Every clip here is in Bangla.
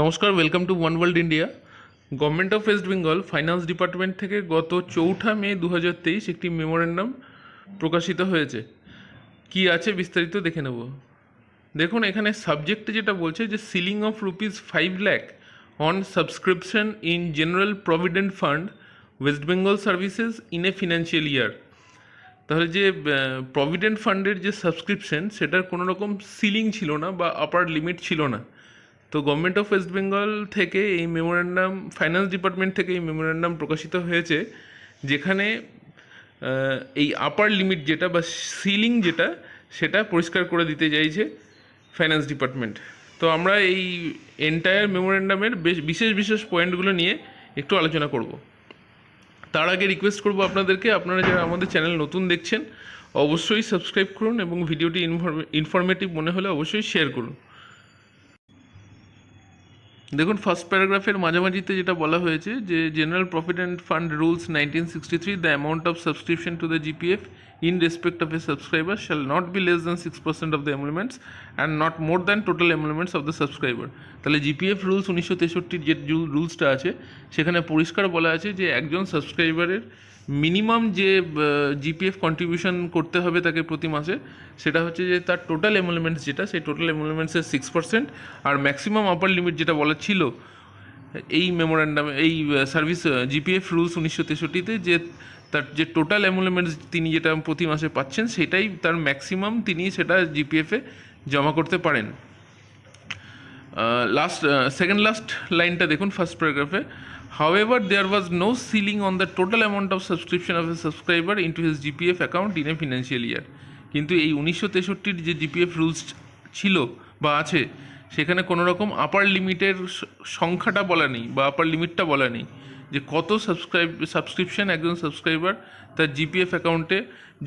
নমস্কার welcome to one world India government of West Bengal finance department থেকে গত চৌঠা মে দু হাজার তেইশ একটি মেমোরেন্ডাম প্রকাশিত হয়েছে। কি আছে বিস্তারিত দেখে নেব। দেখুন, এখানে সাবজেক্টে যেটা বলছে যে ceiling of rupees five lakh on subscription in general provident fund West Bengal services in a financial year তাহলে যে প্রভিডেন্ট ফান্ডের যে সাবস্ক্রিপশন সেটার কোনো রকম সিলিং ছিল না বা আপার লিমিট ছিল না। তো গভর্নমেন্ট অফ ওয়েস্ট বেঙ্গল থেকে এই মেমোরান্ডাম ফাইন্যান্স ডিপার্টমেন্ট থেকে এই মেমোরান্ডাম প্রকাশিত হয়েছে, যেখানে এই আপার লিমিট যেটা বা সিলিং যেটা, সেটা পরিষ্কার করে দিতে চাইছে ফাইন্যান্স ডিপার্টমেন্ট তো আমরা এই এন্টায়ার মেমোরেন্ডামের বেশ, বিশেষ বিশেষ পয়েন্টগুলো নিয়ে একটু আলোচনা করব। তার আগে রিকোয়েস্ট করব আপনাদেরকে, আপনারা যারা আমাদের চ্যানেল নতুন দেখছেন, অবশ্যই সাবস্ক্রাইব করুন এবং ভিডিওটি ইনফরমেটিভ মনে হলে অবশ্যই শেয়ার করুন। দেখুন ফার্স্ট প্যারাগ্রাফের মাঝামাঝিতে যেটা বলা হয়েছে যে general profit and fund rules nineteen sixty three the amount of subscription to the GPF in respect of a subscriber shall not be less than six percent of the emoluments and not more than total emoluments of the subscriber তাহলে জিপিএফ রুলস উনিশশো তেষট্টির যে রুলসটা আছে, সেখানে পরিষ্কার বলা আছে যে, একজন সাবস্ক্রাইবারের মিনিমাম যে জিপিএফ কন্ট্রিবিউশন করতে হবে তাকে প্রতি মাসে, সেটা হচ্ছে যে তার টোটাল এমুলমেন্টস যেটা, সেই টোটাল এমুলমেন্টসের সিক্স পার্সেন্ট আর ম্যাক্সিমাম আপার লিমিট যেটা বলা ছিল, এই মেমোরান্ডাম এই সার্ভিস জিপিএফ রুলস উনিশশো তেষট্টিতে যে তার, যে টোটাল এমুলমেন্টস তিনি যেটা প্রতি মাসে পাচ্ছেন, সেটাই তার ম্যাক্সিমাম তিনি সেটা জিপিএফে জমা করতে পারেন। লাস্ট সেকেন্ড লাস্ট লাইনটা দেখুন ফার্স্ট প্যারাগ্রাফে however there was no ceiling on the total amount of subscription of a subscriber into his GPF account in a financial year কিন্তু এই উনিশশো তেষট্টির যে জিপিএফ রুলস ছিল বা আছে, সেখানে কোনো রকম আপার লিমিটের সংখ্যাটা বলা নেই বা আপার লিমিটটা বলা নেই যে কত সাবস্ক্রাইব সাবস্ক্রিপশন একজন সাবস্ক্রাইবার তার জিপিএফ অ্যাকাউন্টে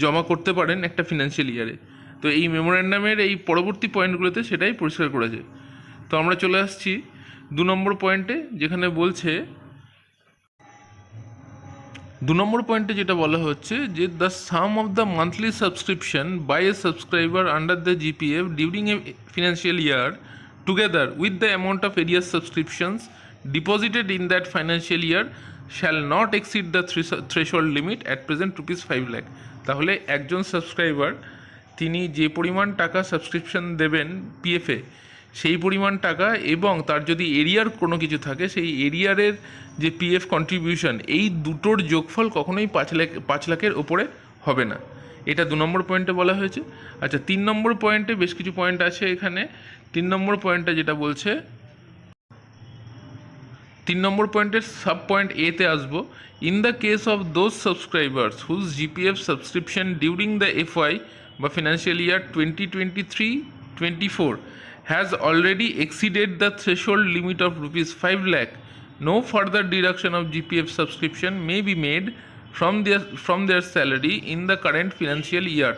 জমা করতে পারেন একটা ফিনান্সিয়াল ইয়ারে তো এই মেমোরেন্ডামের এই পরবর্তী পয়েন্টগুলোতে সেটাই পরিষ্কার করেছে। তো আমরা চলে আসছি দু নম্বর পয়েন্টে যেখানে বলছে দু নম্বর পয়েন্টে যেটা বলা হচ্ছে যে the sum of the monthly subscription by a subscriber under the GPF during a financial year together with the amount of arrears subscriptions deposited in that financial year shall not exceed the threshold limit at present rupees five lakh তাহলে একজন সাবস্ক্রাইবার তিনি যে পরিমাণ টাকা সাবস্ক্রিপশন দেবেন পিএফে সেই পরিমাণ টাকা এবং তার যদি এরিয়ার কোনো কিছু থাকে, সেই এরিয়ারের যে পিএফ কন্ট্রিবিউশন এই দুটোর যোগফল কখনোই পাঁচ লাখ, পাঁচ লাখের ওপরে হবে না। এটা দু নম্বর পয়েন্টে বলা হয়েছে। আচ্ছা তিন নম্বর পয়েন্টে বেশ কিছু পয়েন্ট আছে এখানে। তিন নম্বর পয়েন্টটা যেটা বলছে, তিন নম্বর পয়েন্টের সাব পয়েন্ট এতে আসব। In the case of those subscribers whose GPF subscription during the FY বা financial year twenty twenty three twenty four has already exceeded the threshold limit of rupees five lakh no further deduction of GPF subscription may be made from their from their salary in the current financial year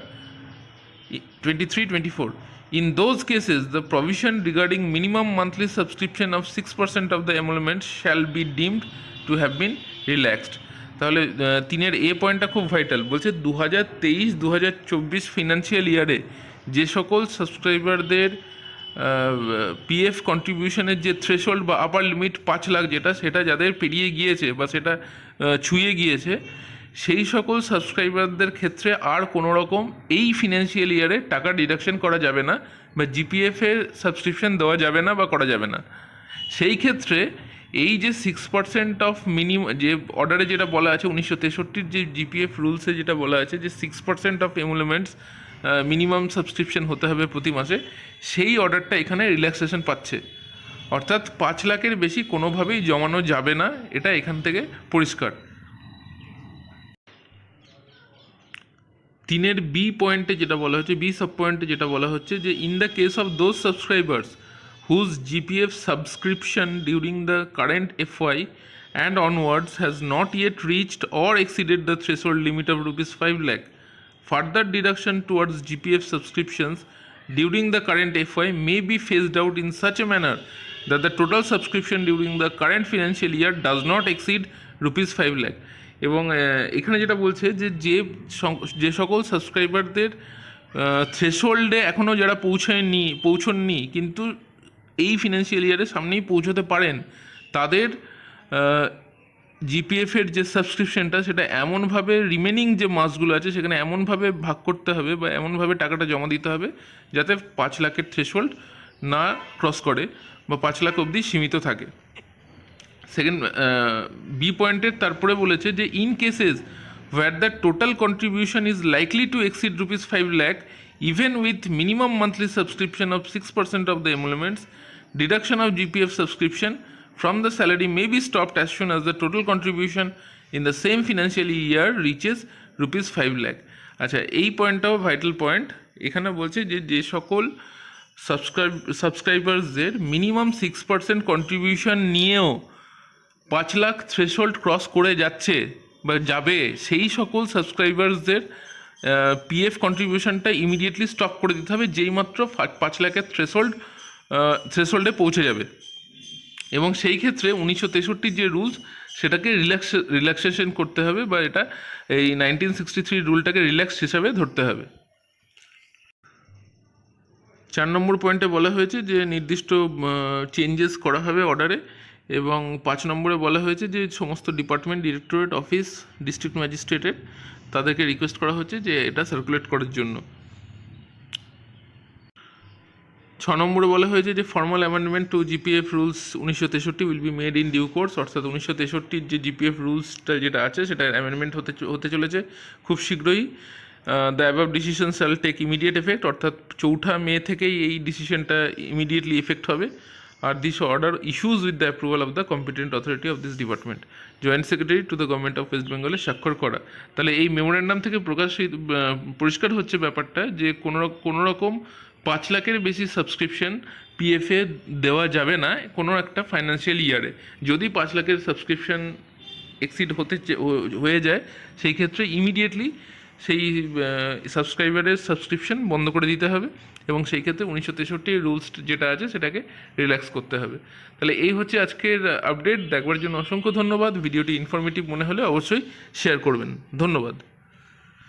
23-24 in those cases the provision regarding minimum monthly subscription of 6% of the emolument shall be deemed to have been relaxed তাহলে তিনের এ পয়েন্টটা খুব ভাইটাল বলছে দু হাজার তেইশ দু হাজার চব্বিশ ফিনান্সিয়াল ইয়ারে যে সকল সাবস্ক্রাইবারদের পিএফ কন্ট্রিবিউশনের যে থ্রেশোল্ড বা আপার লিমিট পাঁচ লাখ যেটা, সেটা যাদের পেরিয়ে গিয়েছে বা সেটা ছুঁয়ে গিয়েছে, সেই সকল সাবস্ক্রাইবারদের ক্ষেত্রে আর কোনো রকম এই ফিনান্সিয়াল ইয়ারে টাকা ডিডাকশন করা যাবে না বা জিপিএফের সাবস্ক্রিপশন দেওয়া যাবে না বা করা যাবে না। সেই ক্ষেত্রে এই যে সিক্স পার্সেন্ট অফ মিনিমাম যে অর্ডারে যেটা বলা আছে, উনিশশো তেষট্টির যে জিপিএফ রুলসে যেটা বলা আছে, যে six percent of emoluments minimum subscription হতে হবে প্রতি মাসে। সেই অর্ডারটা এখানে রিল্যাক্সেশন পাচ্ছে। অর্থাৎ পাঁচ লাখের বেশি কোনোভাবেই জমানো যাবে না। এটা এখান থেকে পরিষ্কার। তিনের বি পয়েন্টে যেটা বলা হচ্ছে বি সাব পয়েন্টে যেটা বলা হচ্ছে যে in the case of those subscribers whose GPF subscription during the current FY and onwards has not yet reached or exceeded the threshold limit of rupees five lakh further deduction towards GPF subscriptions during the current FY may be phased out in such a manner that the total subscription during the current financial year does not exceed rupees 5 lakh এবং এখানে যেটা বলছে যে যে যে সকল সাবস্ক্রাইবারদের থ্রেশহোল্ডে এখনও যারা পৌঁছায়নি পৌঁছননি কিন্তু এই ফিনান্সিয়াল ইয়ারের সামনেই পৌঁছতে পারেন তাদের জিপিএফের যে সাবস্ক্রিপশনটা সেটা এমনভাবে রিমেনিং যে মাসগুলো আছে, সেখানে এমনভাবে ভাগ করতে হবে বা এমনভাবে টাকাটা জমা দিতে হবে যাতে পাঁচ লাখের থ্রেশহোল্ড না ক্রস করে বা পাঁচ লাখ অবধি সীমিত থাকে। সেকেন্ড বি পয়েন্টের তারপরে বলেছে যে in cases where the total contribution is likely to exceed rupees five lakh even with minimum monthly subscription of six percent of the emoluments deduction of GPF subscription from the salary may be stopped as soon as the total contribution in the same financial year reaches rupees 5 lakh. আচ্ছা এই পয়েন্টটাও ভাইটাল পয়েন্ট এখানে বলছে যে যে সকল সাবস্ক্রাইব সাবস্ক্রাইবার্সদের মিনিমাম সিক্স পার্সেন্ট কন্ট্রিবিউশন নিয়েও পাঁচ লাখ থ্রেশহোল্ড ক্রস করে যাচ্ছে বা যাবে, সেই সকল সাবস্ক্রাইবার্সদের পিএফ কন্ট্রিবিউশনটা ইমিডিয়েটলি স্টপ করে দিতে হবে যেই মাত্র পাঁচ লাখের থ্রেশহোল্ড থ্রেশহোল্ডে পৌঁছে যাবে। এবং সেই ক্ষেত্রে উনিশশো তেষট্টির যে রুলস সেটাকে রিল্যাক্স রিল্যাক্সেশন করতে হবে বা এটা এই নাইনটিন সিক্সটি থ্রি রুলটাকে রিল্যাক্স হিসাবে ধরতে হবে। চার নম্বর পয়েন্টে বলা হয়েছে যে নির্দিষ্ট চেঞ্জেস করা হবে অর্ডারে এবং পাঁচ নম্বরে বলা হয়েছে যে সমস্ত ডিপার্টমেন্ট ডিরেক্টরেট অফিস ডিস্ট্রিক্ট ম্যাজিস্ট্রেটের তাদেরকে রিকোয়েস্ট করা হচ্ছে যে এটা সার্কুলেট করার জন্য। ছ নম্বরে বলা হয়েছে যে formal amendment to GPF rules উনিশশো তেষট্টি will be made in due course অর্থাৎ উনিশশো তেষট্টির যে জিপিএফ রুলসটা যেটা আছে, সেটা অ্যামেন্ডমেন্ট হতে হতে চলেছে খুব শীঘ্রই। The above decision shall take immediate effect অর্থাৎ চৌঠা মে থেকেই এই ডিসিশনটা ইমিডিয়েটলি এফেক্ট হবে। আর this order issues with the approval of the competent authority of this department joint secretary to the government of West বেঙ্গলে স্বাক্ষর করা। তাহলে এই মেমোরেন্ডাম থেকে প্রকাশিত পরিষ্কার হচ্ছে ব্যাপারটা যে কোনো রক- কোনো রকম পাঁচ লাখের বেশি সাবস্ক্রিপশন পিএফএ দেওয়া যাবে না কোনো একটা ফাইন্যান্সিয়াল ইয়ারে যদি পাঁচ লাখের সাবস্ক্রিপশন এক্সিড হতে হয়ে যায়, সেই ক্ষেত্রে ইমিডিয়েটলি সেই সাবস্ক্রাইবারের সাবস্ক্রিপশন বন্ধ করে দিতে হবে এবং সেই ক্ষেত্রে উনিশশো তেষট্টি রুলস যেটা আছে সেটাকে রিল্যাক্স করতে হবে। তাহলে এই হচ্ছে আজকের আপডেট দেখবার জন্য অসংখ্য ধন্যবাদ। ভিডিওটি ইনফরমেটিভ মনে হলে অবশ্যই শেয়ার করবেন। ধন্যবাদ।